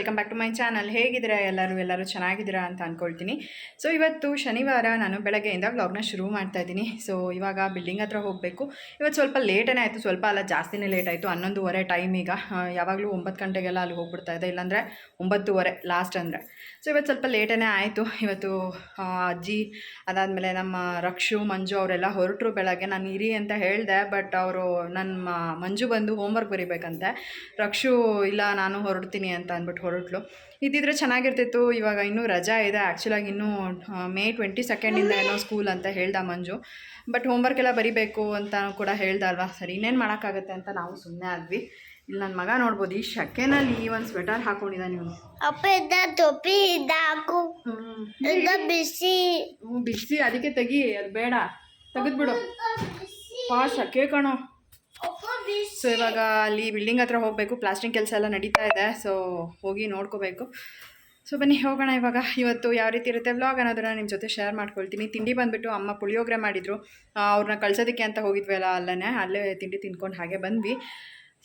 Welcome back to my channel. ಹೇಗಿದ್ದೀರಾ ಎಲ್ಲರೂ? ಎಲ್ಲರೂ ಚೆನ್ನಾಗಿದ್ದೀರಾ ಅಂತ ಅಂದ್ಕೊಳ್ತೀನಿ ಸೊ, ಇವತ್ತು ಶನಿವಾರ ನಾನು ಬೆಳಗ್ಗೆಯಿಂದ ವ್ಲಾಗ್ನ ಶುರು ಮಾಡ್ತಾ ಇದ್ದೀನಿ. ಸೊ, ಇವಾಗ ಬಿಲ್ಡಿಂಗ್ ಹತ್ರ ಹೋಗಬೇಕು. ಇವತ್ತು ಸ್ವಲ್ಪ ಲೇಟನೇ ಆಯಿತು. ಸ್ವಲ್ಪ ಅಲ್ಲ, ಜಾಸ್ತಿನೇ ಲೇಟ್ ಆಯಿತು. ಹನ್ನೊಂದುವರೆ ಟೈಮ್ ಈಗ. ಯಾವಾಗಲೂ ಒಂಬತ್ತು ಗಂಟೆಗೆಲ್ಲ ಅಲ್ಲಿ ಹೋಗ್ಬಿಡ್ತಾ ಇದೆ. ಇಲ್ಲಾಂದರೆ ಒಂಬತ್ತುವರೆ ಲಾಸ್ಟ್ ಅಂದರೆ. ಸೊ ಇವತ್ತು ಸ್ವಲ್ಪ ಲೇಟೇ ಆಯಿತು. ಇವತ್ತು ಅಜ್ಜಿ, ಅದಾದಮೇಲೆ ನಮ್ಮ ರಕ್ಷು, ಮಂಜು ಅವರೆಲ್ಲ ಹೊರಟರು ಬೆಳಗ್ಗೆ. ನಾನು ಇರಿ ಅಂತ ಹೇಳಿದೆ ಬಟ್ ಅವರು ನನ್ನ ಮಂಜು ಬಂದು ಹೋಮ್ವರ್ಕ್ ಬರಿಬೇಕಂತೆ. ರಕ್ಷು, ಇಲ್ಲ, ನಾನು ಹೊರಡ್ತೀನಿ ಅಂತ ಅಂದ್ಬಿಟ್ಟು ಹೊರಟ್ಲು. ಇದ್ದಿದ್ರೆ ಚೆನ್ನಾಗಿರ್ತಿತ್ತು. ಇವಾಗ ಇನ್ನೂ ರಜಾ ಇದೆ. ಆ್ಯಕ್ಚುಲಾಗಿ ಇನ್ನೂ ಮೇ ಟ್ವೆಂಟಿ ಸೆಕೆಂಡಿಂದ ಏನೋ ಸ್ಕೂಲ್ ಅಂತ ಹೇಳ್ದ ಮಂಜು. ಬಟ್ ಹೋಮ್ವರ್ಕ್ ಎಲ್ಲ ಬರಿಬೇಕು ಅಂತ ಕೂಡ ಹೇಳ್ದ ಅಲ್ವಾ? ಸರಿ, ಇನ್ನೇನು ಮಾಡೋಕ್ಕಾಗತ್ತೆ ಅಂತ ನಾವು ಸುಮ್ಮನೆ ಆದ್ವಿ. ಇಲ್ಲಿ ನನ್ನ ಮಗ ನೋಡ್ಬೋದು ಈ ಶಕೆನಲ್ಲಿ ಈ ಒಂದು ಸ್ವೆಟರ್ ಹಾಕೊಂಡಿದ್ದಾನೆ ಇವನು. ಅಪ್ಪ ಇದ್ದ ತೊಪ್ಪಿ ಇದ್ದ ಹಾಕು. ಬಿಸಿ. ಬಿಸಿ ಅದಕ್ಕೆ ತೆಗಿ ಅದು ಬೇಡ. ತೆಗೆದ್ಬಿಡು. ಪಾ ಶಕೆ ಕಣೋ. ಸೊ ಇವಾಗ ಅಲ್ಲಿ ಬಿಲ್ಡಿಂಗ್ ಹತ್ರ ಹೋಗಬೇಕು ಪ್ಲಾಸ್ಟಿಂಗ್ ಕೆಲಸ ಎಲ್ಲ ನಡೀತಾ ಇದೆ. ಸೊ ಹೋಗಿ ನೋಡ್ಕೋಬೇಕು. ಸೊ ಬನ್ನಿ ಹೋಗೋಣ ಇವಾಗ. ಇವತ್ತು ಯಾವ ರೀತಿ ಇರುತ್ತೆ ವ್ಲಾಗ್ ಅನ್ನೋದನ್ನ ನಿಮ್ಮ ಜೊತೆ ಶೇರ್ ಮಾಡ್ಕೊಳ್ತೀನಿ. ತಿಂಡಿ ಬಂದುಬಿಟ್ಟು ಅಮ್ಮ ಪುಳಿಯೋಗರೆ ಮಾಡಿದರು. ಅವ್ರನ್ನ ಕಳ್ಸೋದಕ್ಕೆ ಅಂತ ಹೋಗಿದ್ವಲ್ಲ ಅಲ್ಲೇ ಅಲ್ಲೇ ತಿಂಡಿ ತಿನ್ಕೊಂಡು ಹಾಗೆ ಬಂದ್ವಿ.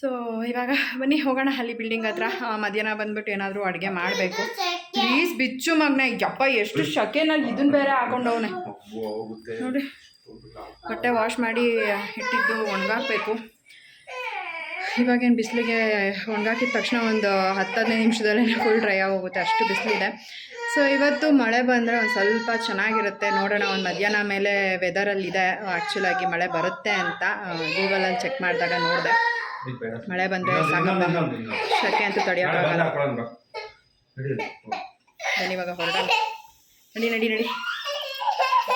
ಸೊ ಇವಾಗ ಬನ್ನಿ, ಹೋಗೋಣ ಅಲ್ಲಿ ಬಿಲ್ಡಿಂಗ್ ಹತ್ರ. ಮಧ್ಯಾಹ್ನ ಬಂದ್ಬಿಟ್ಟು ಏನಾದರೂ ಅಡುಗೆ ಮಾಡಬೇಕು. ಪ್ಲೀಸ್ ಬಿಚ್ಚು ಮಗನ. ಯಪ್ಪ, ಎಷ್ಟು ಶಕೆನಲ್ಲಿ ಇದನ್ನ ಬೇರೆ ಹಾಕೊಂಡವನೆ. ನೋಡಿ, ಬಟ್ಟೆ ವಾಶ್ ಮಾಡಿ ಇಟ್ಟಿದ್ದು, ಒಣಗಾಕಬೇಕು. ಇವಾಗೇನು ಬಿಸಿಲಿಗೆ ಒಣಗಾಕಿದ ತಕ್ಷಣ ಒಂದು ಹತ್ತು ಹದಿನೈದು ನಿಮಿಷದಲ್ಲೇ ಫುಲ್ ಡ್ರೈ ಆಗೋಗುತ್ತೆ, ಅಷ್ಟು ಬಿಸಿಲಿದೆ. ಸೊ ಇವತ್ತು ಮಳೆ ಬಂದರೆ ಒಂದು ಸ್ವಲ್ಪ ಚೆನ್ನಾಗಿರುತ್ತೆ. ನೋಡೋಣ, ಒಂದು ಮಧ್ಯಾಹ್ನ ಮೇಲೆ ವೆದರಲ್ಲಿದೆ ಆ್ಯಕ್ಚುಲಾಗಿ ಮಳೆ ಬರುತ್ತೆ ಅಂತ ಗೂಗಲಲ್ಲಿ ಚೆಕ್ ಮಾಡಿದಾಗ ನೋಡಿದೆ. ಮಳೆ ಬಂದರೆ ಸಾಕಪ್ಪ ಶಕೆ ಅಂತೂ ತಡೆಯೋಕ್ಕಾಗಲ್ಲ ಬನ್ನಿ ಇವಾಗ ಹೊರಡಲ್ಲ ನಡಿ ನಡಿ ನಡಿ.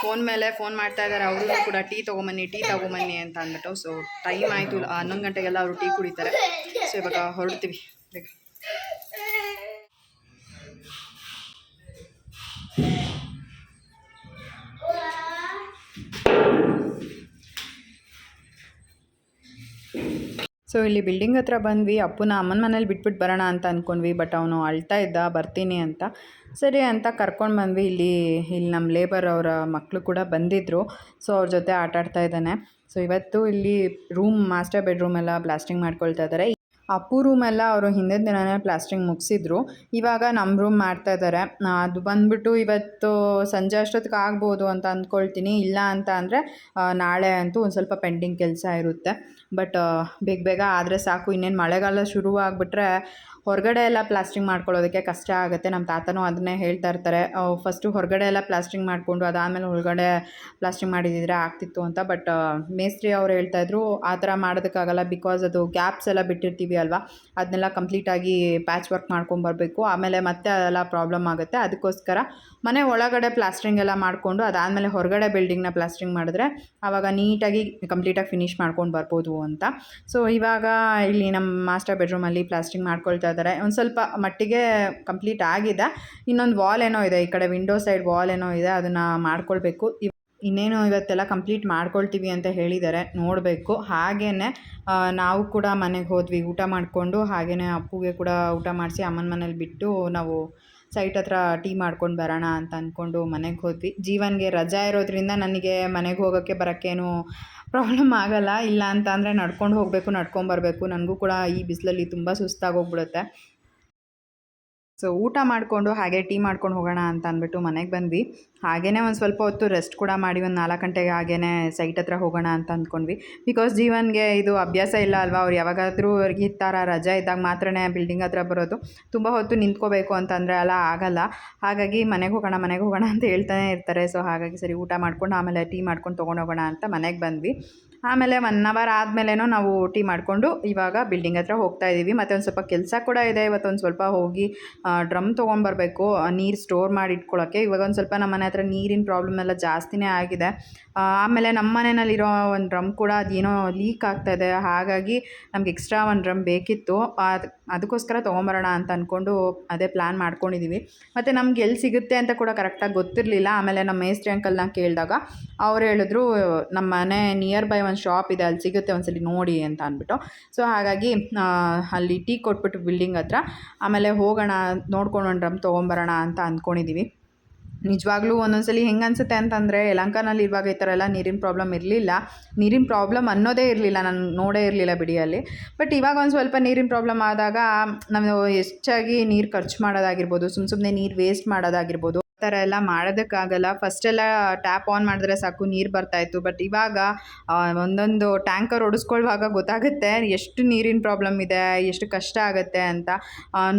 ಫೋನ್ ಮೇಲೆ ಫೋನ್ ಮಾಡ್ತಾ ಇದ್ದಾರೆ ಅವರು ಕೂಡ ಟೀ ತಗೊಂಬನ್ನಿ ಟೀ ತಗೊಂಬನ್ನಿ ಅಂತ ಅಂದ್ಬಿಟ್ಟು. ಸೊ ಟೈಮ್ ಆಯಿತು. ಹನ್ನೊಂದು ಗಂಟೆಗೆಲ್ಲ ಅವರು ಟೀ ಕುಡಿತಾರೆ. ಸೊ ಇವಾಗ ಹೊರಡ್ತೀವಿ. ಬೇಗ. ಸೊ ಇಲ್ಲಿ ಬಿಲ್ಡಿಂಗ್ ಹತ್ರ ಬಂದ್ವಿ, ಅಪ್ಪನ ಅಮ್ಮನ ಮನೇಲಿ ಬಿಟ್ಬಿಟ್ಟು ಬರೋಣ ಅಂತ ಅಂದ್ಕೊಂಡ್ವಿ ಬಟ್ ಅವನು ಅಳ್ತಾ ಇದ್ದ, ಬರ್ತೀನಿ ಅಂತ. ಸರಿ ಅಂತ ಕರ್ಕೊಂಡು ಬಂದ್ವಿ, ಇಲ್ಲಿ ಇಲ್ಲಿ ನಮ್ಮ ಲೇಬರ್ ಅವರ ಮಕ್ಕಳು ಕೂಡ ಬಂದಿದ್ದರು ಸೊ ಅವ್ರ ಜೊತೆ ಆಟ ಆಡ್ತಾ ಇದ್ದಾನೆ. ಸೊ ಇವತ್ತು ಇಲ್ಲಿ ರೂಮ್ ಮಾಸ್ಟರ್ ಬೆಡ್ರೂಮ್ ಎಲ್ಲ ಬ್ಲಾಸ್ಟಿಂಗ್ ಮಾಡ್ಕೊಳ್ತಾ ಇದ್ದಾರೆ ಅಪ್ಪು ರೂಮ್ ಎಲ್ಲ ಅವರು ಹಿಂದಿನ ದಿನನೇ ಪ್ಲಾಸ್ಟ್ರಿಂಗ್ ಮುಗಿಸಿದ್ರು. ಇವಾಗ ನಮ್ಮ ರೂಮ್ ಮಾಡ್ತಾ ಇದ್ದಾರೆ ಅದು ಬಂದ್ಬಿಟ್ಟು ಇವತ್ತು ಸಂಜೆ ಅಷ್ಟೊತ್ತಿಗೆ ಆಗ್ಬೋದು ಅಂತ ಅಂದ್ಕೊಳ್ತೀನಿ. ಇಲ್ಲ ಅಂತ ಅಂದರೆ ನಾಳೆ ಅಂತೂ ಒಂದು ಸ್ವಲ್ಪ ಪೆಂಡಿಂಗ್ ಕೆಲಸ ಇರುತ್ತೆ. ಬಟ್ ಬೇಗ ಬೇಗ ಆದರೆ ಸಾಕು. ಇನ್ನೇನು ಮಳೆಗಾಲ ಶುರು ಆಗಿಬಿಟ್ರೆ ಹೊರಗಡೆ ಎಲ್ಲ ಪ್ಲಾಸ್ಟಿಂಗ್ ಮಾಡ್ಕೊಳ್ಳೋದಕ್ಕೆ ಕಷ್ಟ ಆಗುತ್ತೆ. ನಮ್ಮ ತಾತನೂ ಅದನ್ನೇ ಹೇಳ್ತಾ ಇರ್ತಾರೆ. ಫಸ್ಟು ಹೊರಗಡೆ ಎಲ್ಲ ಪ್ಲಾಸ್ಟಿಂಗ್ ಮಾಡಿಕೊಂಡು ಅದಾದಮೇಲೆ ಒಳಗಡೆ ಪ್ಲಾಸ್ಟಿಂಗ್ ಮಾಡಿದಿದ್ರೆ ಆಗ್ತಿತ್ತು ಅಂತ. ಬಟ್ ಮೇಸ್ತ್ರಿ ಅವ್ರು ಹೇಳ್ತಾ ಇದ್ರು, ಆ ಥರ ಮಾಡೋದಕ್ಕಾಗಲ್ಲ ಬಿಕಾಸ್ ಅದು ಗ್ಯಾಪ್ಸ್ ಎಲ್ಲ ಬಿಟ್ಟಿರ್ತೀವಿ ಅಲ್ವಾ? ಅದನ್ನೆಲ್ಲ ಕಂಪ್ಲೀಟಾಗಿ ಪ್ಯಾಚ್ ವರ್ಕ್ ಮಾಡ್ಕೊಂಬರ್ಬೇಕು ಆಮೇಲೆ ಮತ್ತೆ ಅದೆಲ್ಲ ಪ್ರಾಬ್ಲಮ್ ಆಗುತ್ತೆ. ಅದಕ್ಕೋಸ್ಕರ ಮನೆ ಒಳಗಡೆ ಪ್ಲಾಸ್ಟ್ರಿಂಗ್ ಎಲ್ಲ ಮಾಡಿಕೊಂಡು ಅದಾದಮೇಲೆ ಹೊರಗಡೆ ಬಿಲ್ಡಿಂಗ್ನ ಪ್ಲಾಸ್ಟ್ರಿಂಗ್ ಮಾಡಿದ್ರೆ ಆವಾಗ ನೀಟಾಗಿ ಕಂಪ್ಲೀಟಾಗಿ ಫಿನಿಶ್ ಮಾಡ್ಕೊಂಡು ಬರ್ಬೋದು ಅಂತ. ಸೊ ಇವಾಗ ಇಲ್ಲಿ ನಮ್ಮ ಮಾಸ್ಟರ್ ಬೆಡ್ರೂಮಲ್ಲಿ ಪ್ಲಾಸ್ಟ್ರಿಂಗ್ ಮಾಡ್ಕೊಳ್ತಾ ಇದ್ದಾರೆ. ಒಂದು ಸ್ವಲ್ಪ ಮಟ್ಟಿಗೆ ಕಂಪ್ಲೀಟ್ ಆಗಿದೆ. ಇನ್ನೊಂದು ವಾಲ್ ಏನೋ ಇದೆ, ಈ ಕಡೆ ವಿಂಡೋ ಸೈಡ್ ವಾಲ್ ಏನೋ ಇದೆ, ಅದನ್ನು ಮಾಡ್ಕೊಳ್ಬೇಕು. ಇನ್ನೇನು ಇವತ್ತೆಲ್ಲ ಕಂಪ್ಲೀಟ್ ಮಾಡ್ಕೊಳ್ತೀವಿ ಅಂತ ಹೇಳಿದ್ದಾರೆ. ನೋಡಬೇಕು. ಹಾಗೇ ನಾವು ಕೂಡ ಮನೆಗೆ ಹೋದ್ವಿ, ಊಟ ಮಾಡಿಕೊಂಡು ಹಾಗೇ ಅಪ್ಪುಗೆ ಕೂಡ ಊಟ ಮಾಡಿಸಿ ಅಮ್ಮನ ಮನೇಲಿ ಬಿಟ್ಟು ನಾವು ಸೈಟ್ ಹತ್ರ ಟೀ ಮಾಡ್ಕೊಂಡು ಬರೋಣ ಅಂತ ಅಂದ್ಕೊಂಡು ಮನೆಗೆ ಹೋದ್ವಿ. ಜೀವನ್ಗೆ ರಜಾ ಇರೋದ್ರಿಂದ ನನಗೆ ಮನೆಗೆ ಹೋಗೋಕ್ಕೆ ಬರೋಕ್ಕೇನು ಪ್ರಾಬ್ಲಮ್ ಆಗಲ್ಲ ಇಲ್ಲ ಅಂತ ಅಂದರೆ ನಡ್ಕೊಂಡು ಹೋಗಬೇಕು ನಡ್ಕೊಂಬರ್ಬೇಕು. ನನಗೂ ಕೂಡ ಈ ಬಿಸಿಲಲ್ಲಿ ತುಂಬ ಸುಸ್ತಾಗೋಗ್ಬಿಡುತ್ತೆ ಸೊ ಊಟ ಮಾಡಿಕೊಂಡು ಹಾಗೆ ಟೀ ಮಾಡ್ಕೊಂಡು ಹೋಗೋಣ ಅಂತ ಅಂದ್ಬಿಟ್ಟು ಮನೆಗೆ ಬಂದ್ವಿ. ಹಾಗೇ ಒಂದು ಸ್ವಲ್ಪ ಹೊತ್ತು ರೆಸ್ಟ್ ಕೂಡ ಮಾಡಿ ಒಂದು ನಾಲ್ಕು ಗಂಟೆಗೆ ಹಾಗೇ ಸೈಟ್ ಹತ್ರ ಹೋಗೋಣ ಅಂತ ಅಂದ್ಕೊಂಡ್ವಿ. ಬಿಕಾಸ್ ಜೀವನ್ಗೆ ಇದು ಅಭ್ಯಾಸ ಇಲ್ಲ ಅಲ್ವಾ? ಅವ್ರು ಯಾವಾಗಾದರೂ ಅವ್ರಿಗೆ ಈ ರಜಾ ಇದ್ದಾಗ ಮಾತ್ರನೇ ಬಿಲ್ಡಿಂಗ್ ಹತ್ರ ಬರೋದು. ತುಂಬ ಹೊತ್ತು ನಿಂತ್ಕೋಬೇಕು ಅಂತಂದರೆ ಅಲ್ಲ, ಆಗಲ್ಲ. ಹಾಗಾಗಿ ಮನೆಗೆ ಹೋಗೋಣ ಮನೆಗೆ ಹೋಗೋಣ ಅಂತ ಹೇಳ್ತಾನೆ ಇರ್ತಾರೆ. ಸೊ ಹಾಗಾಗಿ ಸರಿ, ಊಟ ಮಾಡ್ಕೊಂಡು ಆಮೇಲೆ ಟೀ ಮಾಡ್ಕೊಂಡು ತೊಗೊಂಡು ಹೋಗೋಣ ಅಂತ ಮನೆಗೆ ಬಂದ್ವಿ. ಆಮೇಲೆ ಒನ್ ಅವರ್ ಆದಮೇಲೇನೋ ನಾವು ಟೀ ಮಾಡಿಕೊಂಡು ಇವಾಗ ಬಿಲ್ಡಿಂಗ್ ಹತ್ರ ಹೋಗ್ತಾ ಇದ್ದೀವಿ ಮತ್ತು ಒಂದು ಸ್ವಲ್ಪ ಕೆಲಸ ಕೂಡ ಇದೆ. ಇವತ್ತೊಂದು ಸ್ವಲ್ಪ ಹೋಗಿ ಡ್ರಮ್ ತೊಗೊಂಬರ್ಬೇಕು ನೀರು ಸ್ಟೋರ್ ಮಾಡಿ ಇಟ್ಕೊಳ್ಳೋಕ್ಕೆ ಇವಾಗ ಒಂದು ಸ್ವಲ್ಪ ನಮ್ಮ ಮನೆ ಹತ್ರ ನೀರಿನ ಪ್ರಾಬ್ಲಮ್ ಎಲ್ಲ ಜಾಸ್ತಿನೇ ಆಗಿದೆ. ಆಮೇಲೆ ನಮ್ಮ ಮನೆಯಲ್ಲಿರೋ ಒಂದು ಡ್ರಮ್ ಕೂಡ ಅದೇನೋ ಲೀಕ್ ಆಗ್ತಾ ಇದೆ. ಹಾಗಾಗಿ ನಮ್ಗೆ ಎಕ್ಸ್ಟ್ರಾ ಒಂದು ಡ್ರಮ್ ಬೇಕಿತ್ತು. ಅದು, ಅದಕ್ಕೋಸ್ಕರ ತೊಗೊಂಬರೋಣ ಅಂತ ಅಂದ್ಕೊಂಡು ಅದೇ ಪ್ಲ್ಯಾನ್ ಮಾಡ್ಕೊಂಡಿದ್ದೀವಿ ಮತ್ತು ನಮ್ಗೆ ಎಲ್ಲಿ ಸಿಗುತ್ತೆ ಅಂತ ಕೂಡ ಕರೆಕ್ಟಾಗಿ ಗೊತ್ತಿರಲಿಲ್ಲ. ಆಮೇಲೆ ನಮ್ಮ ಮೇಸ್ತ್ರಿ ಅಂಕಲ್ನ ಕೇಳಿದಾಗ, ಅವ್ರು ಹೇಳಿದ್ರು, ನಮ್ಮ ಮನೆ ನಿಯರ್ ಬೈ ಒಂದು ಶಾಪ್ ಇದೆ, ಅಲ್ಲಿ ಸಿಗುತ್ತೆ ಒಂದ್ಸಲಿ ನೋಡಿ ಅಂತ ಅಂದ್ಬಿಟ್ಟು. ಸೊ ಹಾಗಾಗಿ ಅಲ್ಲಿ ಟೀ ಕೊಟ್ಬಿಟ್ಟು ಬಿಲ್ಡಿಂಗ್ ಹತ್ರ. ಆಮೇಲೆ ಹೋಗೋಣ, ನೋಡ್ಕೊಂಡು ಒಂದು ಡ್ರಮ್ ತೊಗೊಂಬರೋಣ ಅಂತ ಅಂದ್ಕೊಂಡಿದ್ದೀವಿ ನಿಜವಾಗ್ಲೂ ಒಂದೊಂದ್ಸಲಿ ಹೆಂಗೆ ಅನಿಸುತ್ತೆ ಅಂತಂದರೆ ಯಲಹಂಕನಲ್ಲಿ ಇರುವಾಗ ಈ ಥರ ಎಲ್ಲ ನೀರಿನ ಪ್ರಾಬ್ಲಮ್ ಇರಲಿಲ್ಲ. ನೀರಿನ ಪ್ರಾಬ್ಲಮ್ ಅನ್ನೋದೇ ಇರಲಿಲ್ಲ, ನಾನು ನೋಡೇ ಇರಲಿಲ್ಲ ಬಿಡಿಯಲ್ಲಿ ಬಟ್ ಇವಾಗ ಒಂದು ಸ್ವಲ್ಪ ನೀರಿನ ಪ್ರಾಬ್ಲಮ್ ಆದಾಗ, ನಾವು ಹೆಚ್ಚಾಗಿ ನೀರು ಖರ್ಚು ಮಾಡೋದಾಗಿರ್ಬೋದು ಸುಮ್ಮ ಸುಮ್ಮನೆ ನೀರು ವೇಸ್ಟ್ ಮಾಡೋದಾಗಿರ್ಬೋದು. ಥರ ಎಲ್ಲ ಮಾಡೋದಕ್ಕಾಗಲ್ಲ. ಫಸ್ಟೆಲ್ಲ ಟ್ಯಾಪ್ ಆನ್ ಮಾಡಿದ್ರೆ ಸಾಕು, ನೀರು ಬರ್ತಾಯಿತ್ತು ಬಟ್ ಇವಾಗ ಒಂದೊಂದು ಟ್ಯಾಂಕರ್ ಓಡಿಸ್ಕೊಳ್ಳುವಾಗ ಗೊತ್ತಾಗುತ್ತೆ, ಎಷ್ಟು ನೀರಿನ ಪ್ರಾಬ್ಲಮ್ ಇದೆ, ಎಷ್ಟು ಕಷ್ಟ ಆಗುತ್ತೆ ಅಂತ.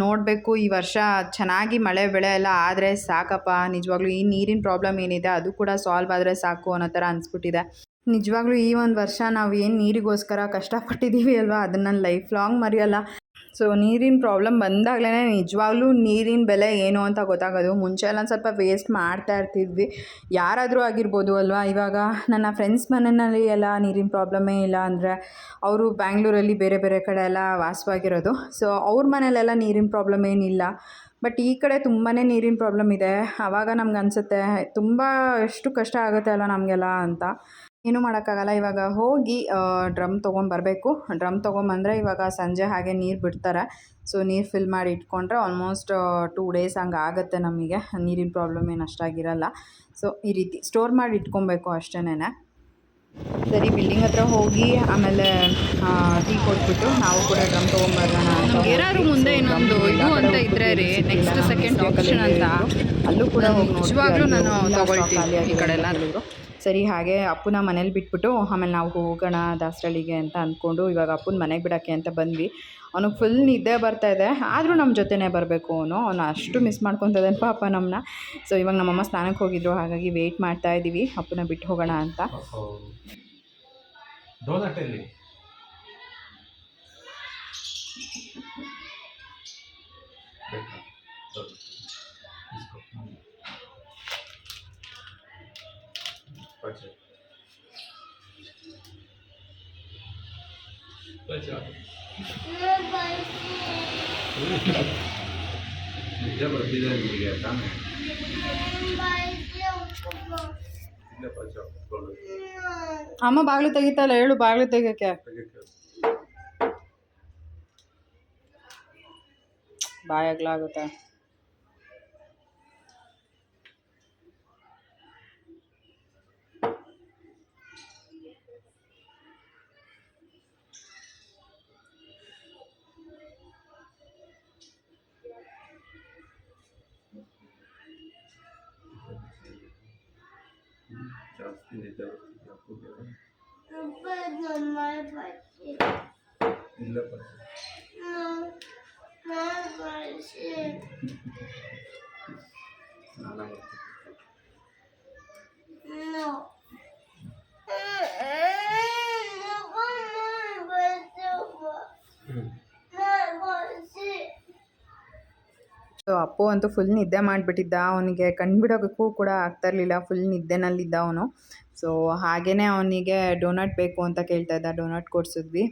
ನೋಡಬೇಕು, ಈ ವರ್ಷ ಚೆನ್ನಾಗಿ ಮಳೆ, ಬೆಳೆ ಎಲ್ಲ ಆದರೆ ಸಾಕಪ್ಪ. ನಿಜವಾಗ್ಲೂ ಈ ನೀರಿನ ಪ್ರಾಬ್ಲಮ್ ಏನಿದೆ, ಅದು ಕೂಡ ಸಾಲ್ವ್ ಆದರೆ ಸಾಕು ಅನ್ನೋ ಥರ ಅನಿಸ್ಬಿಟ್ಟಿದೆ. ನಿಜವಾಗ್ಲೂ ಈ ಒಂದು ವರ್ಷ ನಾವು ಏನು ನೀರಿಗೋಸ್ಕರ ಕಷ್ಟಪಟ್ಟಿದ್ದೀವಿ ಅಲ್ವಾ? ಅದನ್ನು ಲೈಫ್ ಲಾಂಗ್ ಮರೆಯಲ್ಲ. ಸೊ ನೀರಿನ ಪ್ರಾಬ್ಲಮ್ ಬಂದಾಗಲೇ ನಿಜವಾಗ್ಲೂ ನೀರಿನ ಬೆಲೆ ಏನು ಅಂತ ಗೊತ್ತಾಗೋದು. ಮುಂಚೆ ಎಲ್ಲ ಸ್ವಲ್ಪ ವೇಸ್ಟ್ ಮಾಡ್ತಾ ಇರ್ತಿದ್ವಿ. ಯಾರಾದರೂ ಆಗಿರ್ಬೋದು ಅಲ್ವಾ? ಇವಾಗ ನನ್ನ ಫ್ರೆಂಡ್ಸ್ ಮನೆಯಲ್ಲಿ ಎಲ್ಲ ನೀರಿನ ಪ್ರಾಬ್ಲಮ್ಮೇ ಇಲ್ಲ ಅಂದರೆ ಅವರು ಬ್ಯಾಂಗ್ಳೂರಲ್ಲಿ ಬೇರೆ ಬೇರೆ ಕಡೆ ಎಲ್ಲ ವಾಸವಾಗಿರೋದು. ಸೊ ಅವ್ರ ಮನೇಲೆಲ್ಲ ನೀರಿನ ಪ್ರಾಬ್ಲಮ್ ಏನಿಲ್ಲ ಬಟ್ ಈ ಕಡೆ ತುಂಬಾ ನೀರಿನ ಪ್ರಾಬ್ಲಮ್ ಇದೆ. ಆವಾಗ ನಮ್ಗೆ ಅನಿಸುತ್ತೆ, ತುಂಬ ಎಷ್ಟು ಕಷ್ಟ ಆಗುತ್ತೆ ಅಲ್ಲ ನಮಗೆಲ್ಲ ಅಂತ. ಏನೂ ಮಾಡೋಕ್ಕಾಗಲ್ಲ. ಇವಾಗ ಹೋಗಿ ಡ್ರಮ್ ತೊಗೊಂಬರ್ಬೇಕು ಡ್ರಮ್ ತೊಗೊಂಬಂದರೆ ಇವಾಗ ಸಂಜೆ ಹಾಗೆ ನೀರು ಬಿಡ್ತಾರೆ. ಸೊ, ನೀರು ಫಿಲ್ ಮಾಡಿ ಇಟ್ಕೊಂಡ್ರೆ ಆಲ್ಮೋಸ್ಟ್ ಟೂ ಡೇಸ್ ಹಂಗೆ ಆಗುತ್ತೆ ನಮಗೆ. ನೀರಿನ ಪ್ರಾಬ್ಲಮ್ ಏನು ಅಷ್ಟಾಗಿರಲ್ಲ. ಸೊ ಈ ರೀತಿ ಸ್ಟೋರ್ ಮಾಡಿ ಇಟ್ಕೊಬೇಕು ಅಷ್ಟೇನೆ ಸರಿ ಬಿಲ್ಡಿಂಗ್ ಹತ್ರ ಹೋಗಿ ಆಮೇಲೆ ಟೀ ಕೊಟ್ಬಿಟ್ಟು ನಾವು ಕೂಡ ಡ್ರಮ್ ತೊಗೊಂಬರೋಣ ನಮ್ಗೆ ಏನಾದ್ರು ಮುಂದೆ ಇನ್ನೊಂದು ಇದು ಅಂತ ಇದ್ರೆ ರೀ, ನೆಕ್ಸ್ಟ್ ಸೆಕೆಂಡ್ option ಅಂತ, ಅಲ್ಲೂ ಕೂಡ ಹೋಗಿ ನಿಜವಾಗ್ಲೂ ನಾನು ತಗೊಳ್ತೀನಿ ಈ ಕಡೆ ಎಲ್ಲ. ಸರಿ ಹಾಗೆ ಅಪ್ಪನ ಮನೇಲಿ ಬಿಟ್ಬಿಟ್ಟು ಆಮೇಲೆ ನಾವು ಹೋಗೋಣ ದಾಸರಳ್ಳಿಗೆ ಅಂತ ಅಂದ್ಕೊಂಡು ಇವಾಗ ಅಪ್ಪನ ಮನೆಗೆ ಬಿಡೋಕ್ಕೆ ಅಂತ ಬಂದ್ವಿ. ಅವನಿಗೆ ಫುಲ್ ನಿದ್ದೆ ಬರ್ತಾ ಇದೆ. ಆದರೂ ನಮ್ಮ ಜೊತೆನೇ ಬರಬೇಕು ಅವನು. ಅವನು ಅಷ್ಟು ಮಿಸ್ ಮಾಡ್ಕೊತಿದ್ದಾನೆ ಪಾಪ ನಮ್ಮನ್ನ ಸೊ ಇವಾಗ ನಮ್ಮಮ್ಮ ಸ್ನಾನಕ್ಕೆ ಹೋಗಿದ್ರು. ಹಾಗಾಗಿ ವೆಯ್ಟ್ ಮಾಡ್ತಾ ಇದ್ದೀವಿ ಅಪ್ಪನ ಬಿಟ್ಟು ಹೋಗೋಣ ಅಂತ. ಎಲ್ಲಿ? ಬೇಕಾ? ತಗೋ. ಇಸ್ಕೊ. ಹ್ಮ್. ಬಚ್ಚೆ. ಬಚ್ಚೆ. ನಿದ್ದೆ ಬರ್ತಿದೆ ನಿಮಗೆ ತಾನೇ ಇಲ್ಲ ಬಚ್ಚೆ, ಕುತ್ಕೊಳ್ಳು. ಅಮ್ಮ ಬಾಗಿಲು ತೆಗಿತಲ್ಲ ಹೇಳು ಬಾಗಿಲು ತೆಗಿಯೋಕ್ಕೆ ತೆಗಿಕ್ಕೆ. ಬಾಯಾಗ್ಲಾಗುತ್ತೆ ಜಾಸ್ತಿ ನಿದ್ದೆ ಬರ್ತಿದೆ ಅಪ್ಪುಗೆ. ಇಲ್ಲ ಬಚ್ಚೆ. ಸ್ನಾನ ಮಾಡ್ತೀನಿ ಸೊ ಅಪ್ಪು ಅಂತೂ ಫುಲ್ ನಿದ್ದೆ ಮಾಡಿಬಿಟ್ಟಿದ್ದ. ಅವನಿಗೆ ಕಣ್ಬಿಡೋಕ್ಕೂ ಕೂಡ ಆಗ್ತಾ ಇರಲಿಲ್ಲ. ಫುಲ್ ನಿದ್ದೆನಲ್ಲಿದ್ದ ಅವನು. ಸೊ ಹಾಗೆಯೇ ಅವನಿಗೆ ಡೋನಟ್ ಬೇಕು ಅಂತ ಕೇಳ್ತಾ ಇದ್ದ. ಡೋನಟ್ ಕೊಡಿಸಿದ್ವಿ.